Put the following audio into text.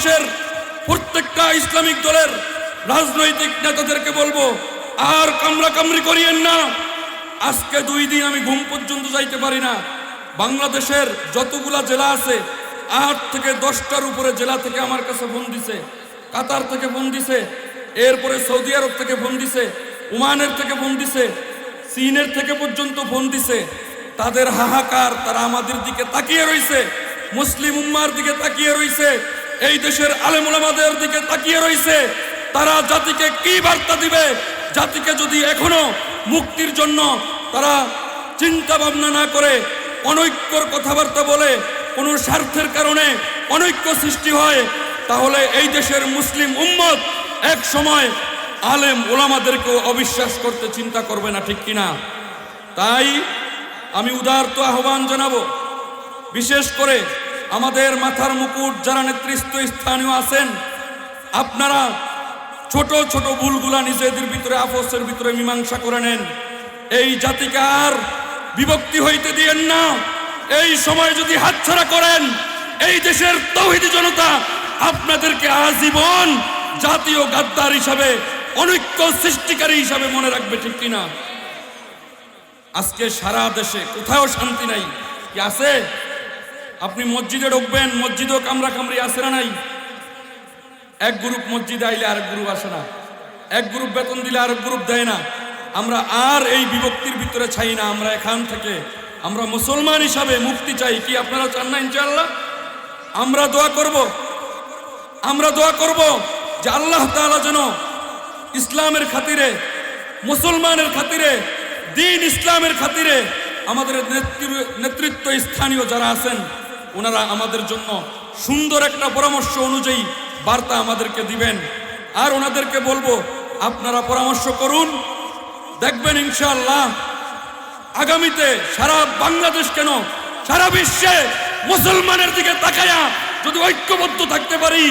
বাংলাদেশের প্রত্যেকটা ইসলামিক দলের রাজনৈতিক নেতাদেরকে বলব, আর কামরা কামড়ি করিয়েন না। আজকে দুই দিন আমি ঘুম পর্যন্ত যাইতে পারি না। বাংলাদেশের যতগুলা জেলা আছে, আট থেকে দশটার উপরে জেলা থেকে আমার কাছে ফোন দিছে, কাতার থেকে ফোন দিছে, এরপরে সৌদি আরব থেকে ফোন দিছে, ওমানের থেকে ফোন দিছে, চীনের থেকে পর্যন্ত ফোন দিছে। তাদের হাহাকার তারা আমাদের দিকে তাকিয়ে রইছে, মুসলিম উম্মার দিকে তাকিয়ে রইছে। এই দেশের আলেমুলামাদের দিকে তাকিয়ে রইছে তারা জাতিকে কি বার্তা দিবে? জাতিকে যদি এখনও মুক্তির জন্য তারা চিন্তা ভাবনা না করে, অনৈক্যর কথাবার্তা বলে, কোনো স্বার্থের কারণে অনৈক্য সৃষ্টি হয়, তাহলে এই দেশের মুসলিম উম্মত এক সময় আলেম ওলামাদেরকেও অবিশ্বাস করতে চিন্তা করবে না, ঠিক কিনা? তাই আমি উদারত আহ্বান জানাব। বিশেষ করে আমাদের মাথার মুকুট যারা নেতৃত্ব স্থানীয় আছেন, আপনারা ছোট ছোট ভুলগুলা নিজেদের ভিতরে আপসের ভিতরে মীমাংসা করে নেন। এই জাতিকে আর বিভক্তি হইতে দিয়েন না। এই সময় যদি হাতছাড়া করেন, এই দেশের তৌহিদি জনতা আপনাদেরকে আজীবন জাতীয় গাদ্দার হিসাবে, অনৈক্য সৃষ্টিকারী হিসাবে মনে রাখবে, ঠিক কিনা? আজকে সারা দেশে কোথাও শান্তি নাই। কি আছে? আপনি মসজিদে ঢুকবেন, মসজিদেও কামরা কামড়ি আছে না নাই? এক গ্রুপ মসজিদে আইলে আরেক গ্রুপ আসে না। এক গ্রুপ বেতন দিলে আরেক গ্রুপ দেয় না। আমরা আর এই বিভক্তির ভিতরে চাই না। আমরা এখান থেকে, আমরা মুসলমান হিসাবে মুক্তি চাই। কি আপনারা চান না ইনশাআল্লাহ? আমরা দোয়া করব। আমরা দোয়া করব যে আল্লাহ তাআলা যেন ইসলামের খাতিরে, মুসলমানের খাতিরে, দিন ইসলামের খাতিরে আমাদের নেতৃ- নেতৃত্ব স্থানীয় যারা আছেন ওনারা আমাদের জন্য সুন্দর একটা পরামর্শ অনুযায়ী বার্তা আমাদেরকে দিবেন। আর ওনাদেরকে বলব, আপনারা পরামর্শ করুন। দেখবেন ইনশাআল্লাহ আগামীতে সারা বাংলাদেশ কেন, সারা বিশ্বে মুসলমানের দিকে তাকায়া যদি ঐক্যবদ্ধ থাকতে পারি